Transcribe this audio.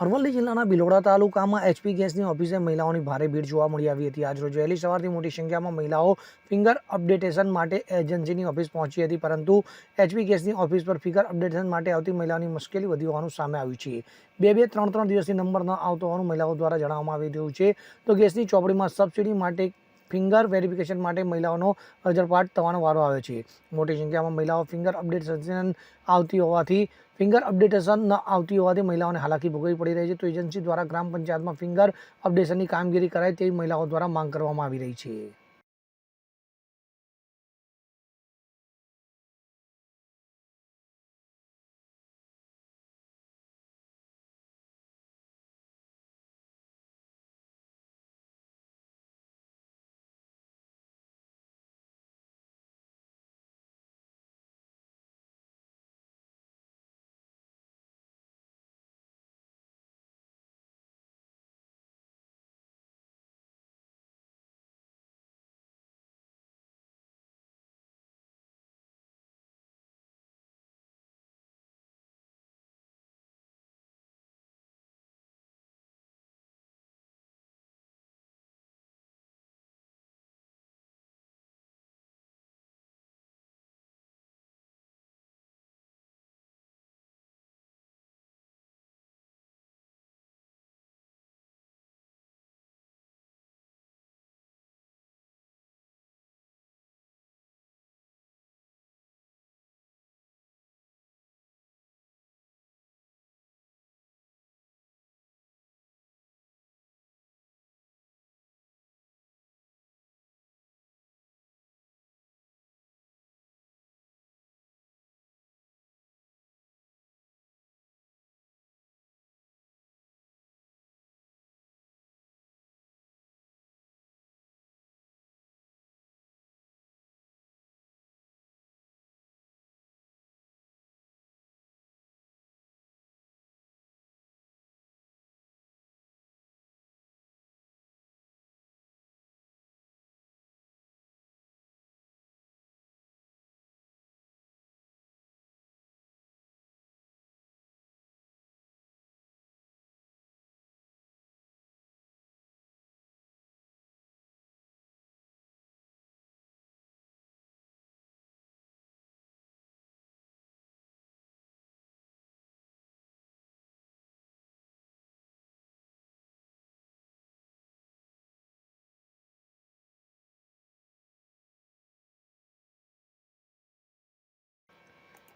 અરવલ્લી જિલ્લાના બિલોડા તાલુકામાં એચપી ગેસની ઓફિસે મહિલાઓની ભારે ભીડ જોવા મળી આવી હતી. આજરોજ વહેલી સવારથી મોટી સંખ્યામાં મહિલાઓ ફિંગર અપડેટેશન માટે એજન્સીની ઓફિસ પહોંચી હતી, પરંતુ એચપી ગેસની ઓફિસ પર ફિંગર અપડેટેશન માટે આવતી મહિલાઓની મુશ્કેલી વધી હોવાનું સામે આવ્યું છે. બે બે ત્રણ ત્રણ દિવસથી નંબર ન આવતો હોવાનું મહિલાઓ દ્વારા જણાવવામાં આવી રહ્યું છે. તો ગેસની ચોપડીમાં સબસિડી માટે ફિંગર વેરિફિકેશન માટે મહિલાઓનો રજળપાટ થવાનો વારો આવ્યો છે. મોટી સંખ્યામાં મહિલાઓ ફિંગર અપડેટેશન આવતી હોવાથી ફિંગર અપડેટેશન ન આવતી હોવાથી મહિલાઓને હાલાકી ભોગવવી પડી રહી છે. તો એજન્સી દ્વારા ગ્રામ પંચાયતમાં ફિંગર અપડેશનની કામગીરી કરાય તેવી મહિલાઓ દ્વારા માંગ કરવામાં આવી રહી છે.